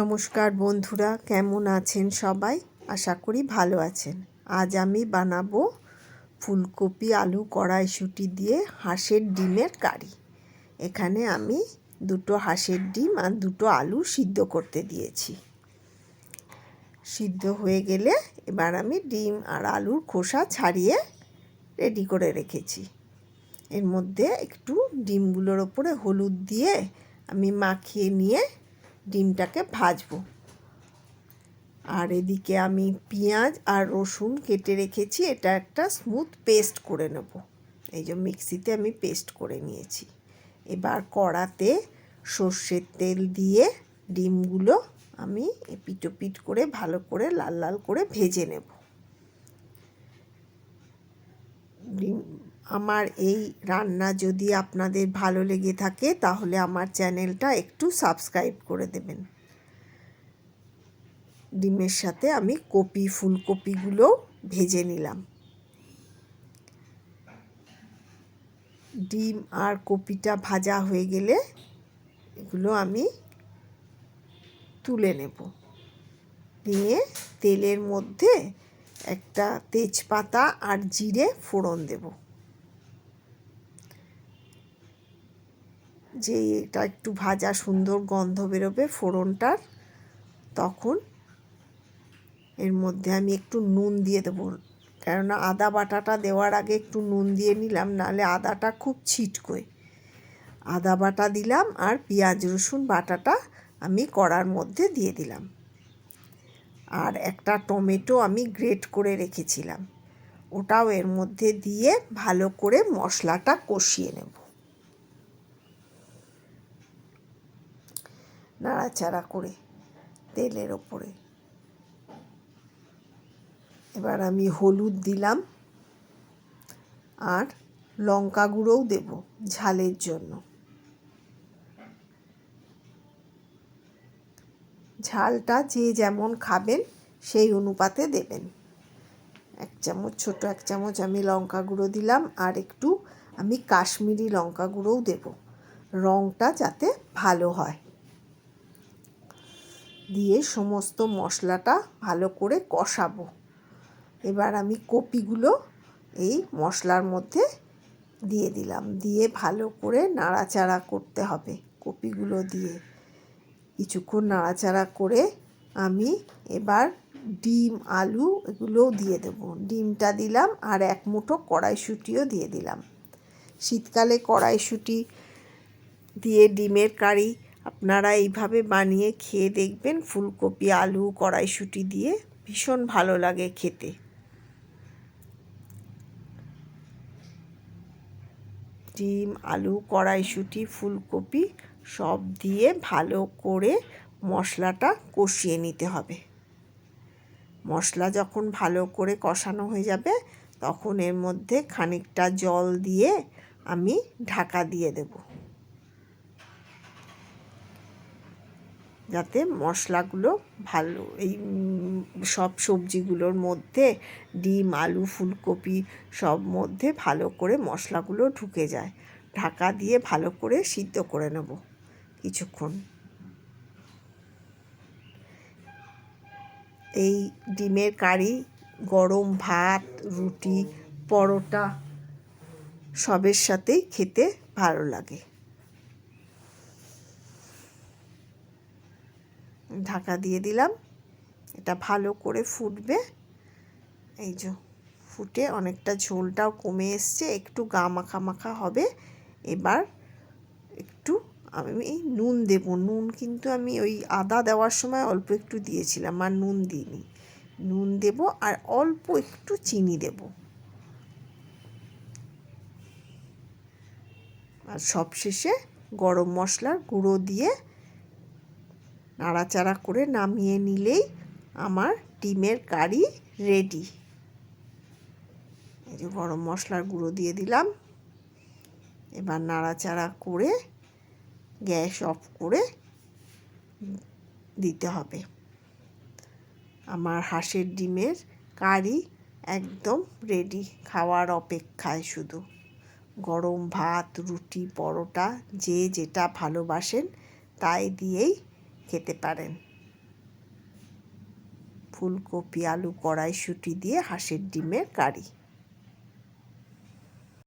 নমস্কার বন্ধুরা, কেমন আছেন সবাই? আশা করি ভালো আছেন। আজ আমি বানাবো ফুলকপি আলু কড়াইশুঁটি দিয়ে হাঁসের ডিমের কারি। এখানে আমি দুটো হাঁসের ডিম আর দুটো আলু সিদ্ধ করতে দিয়েছি। সিদ্ধ হয়ে গেলে এবার আমি ডিম আর আলুর খোসা ছাড়িয়ে রেডি করে রেখেছি। এর মধ্যে একটু ডিমগুলোর ওপরে হলুদ দিয়ে আমি মাখিয়ে নিয়ে ডিমটাকে ভাজবো। আর এদিকে আমি পেঁয়াজ আর রসুন কেটে রেখেছি, এটা একটা স্মুথ পেস্ট করে নেব। এই যে মিক্সিতে আমি পেস্ট করে নিয়েছি। এবার কড়াতে সর্ষের তেল দিয়ে ডিমগুলো আমি পিট করে ভালো করে লাল লাল করে ভেজে নেব। ডিম আমার এই রান্না যদি আপনাদের ভালো লেগে থাকে, তাহলে আমার চ্যানেলটা একটু সাবস্ক্রাইব করে দেবেন। ডিমের সাথে আমি কপি, ফুলকপিগুলো ভেজে নিলাম। ডিম আর কপিটা ভাজা হয়ে গেলে এগুলো আমি তুলে নেব। নিয়ে তেলের মধ্যে একটা তেজপাতা আর জিরে ফোড়ন দেবো। যে এটা একটু ভাজা সুন্দর গন্ধ বেরোবে ফোড়নটার, তখন এর মধ্যে আমি একটু নুন দিয়ে দেবো। কেননা আদা বাটাটা দেওয়ার আগে একটু নুন দিয়ে নিলাম, নাহলে আদাটা খুব ছিটকোয়। আদা বাটা দিলাম আর পেঁয়াজ, রসুন বাটাটা আমি কড়ার মধ্যে দিয়ে দিলাম। আর একটা টমেটো আমি গ্রেট করে রেখেছিলাম। ওটাও এর মধ্যে দিয়ে ভালো করে মশলাটা কষিয়ে নেব। নাড়াচাড়া করে তেলের ওপরে। এবার আমি হলুদ দিলাম আর লঙ্কা গুঁড়োও দেব ঝালের জন্য। ঝালটা যে যেমন খাবেন সেই অনুপাতে দেবেন। এক চামচ, ছোট এক চামচ আমি লঙ্কা গুঁড়ো দিলাম আর একটু আমি কাশ্মীরি লঙ্কা গুঁড়োও দেব। রঙটা যাতে ভালো হয়। দিয়ে সমস্ত মশলাটা ভালো করে কষাবো। এবার আমি কপিগুলো এই মশলার মধ্যে দিয়ে দিলাম। দিয়ে ভালো করে নাড়াচাড়া করতে হবে কপিগুলো দিয়ে। কিছুক্ষণ নাড়াচাড়া করে আমি এবার ডিম, আলু এগুলোও দিয়ে দেবো। ডিমটা দিলাম আর এক মুঠো কড়াইশুঁটিও দিয়ে দিলাম। শীতকালে কড়াইশুঁটি দিয়ে ডিমের কারি আপনারা এইভাবে বানিয়ে খেয়ে দেখবেন ফুলকপি, আলু, কড়াইশুঁটি দিয়ে ভীষণ ভালো লাগে খেতে। ডিম, আলু, কড়াইশুঁটি, ফুলকপি সব দিয়ে ভালো করে মশলাটা কষিয়ে নিতে হবে। মশলা যখন ভালো করে কষানো হয়ে যাবে, তখন এর মধ্যে খানিকটা জল দিয়ে আমি ঢাকা দিয়ে দেবো। যাতে মশলাগুলো ভালো, এই সব সবজিগুলোর মধ্যে, ডিম, আলু, ফুলকপি সব মধ্যে ভালো করে মশলাগুলো ঢুকে যায়। ঢাকা দিয়ে ভালো করে সিদ্ধ করে নেব কিছুক্ষণ। এই ডিমের কারি, গরম ভাত, রুটি, পরোটা সবের সাথেই খেতে ভালো লাগে। ঢাকা দিয়ে দিলাম। এটা ভালো করে ফুটবে। এই যে ফুটে অনেকটা ঝোলটাও কমে এসছে, একটু গা মাখা মাখা হবে। এবার একটু আমি নুন দেব। নুন কিন্তু আমি ওই আদা দেওয়ার সময় অল্প একটু দিয়েছিলাম, আর নুন দিইনি। নুন দেব আর অল্প একটু চিনি দেব। আর সবশেষে গরম মশলার গুঁড়ো দিয়ে নাড়াচাড়া করে নামিয়ে নিলেই আমার ডিমের কারি রেডি। এই যে গরম মশলার গুঁড়ো দিয়ে দিলাম। এবার নাড়াচাড়া করে গ্যাস অফ করে দিতে হবে। আমার হাঁসের ডিমের কারি একদম রেডি, খাওয়ার অপেক্ষায় শুধু। গরম ভাত, রুটি, পরোটা, যে যেটা ভালোবাসেন তাই দিয়েই খেতে পারেন। ফুলকপি আলু কড়াইশুঁটি দিয়ে হাঁসের ডিমের কারি।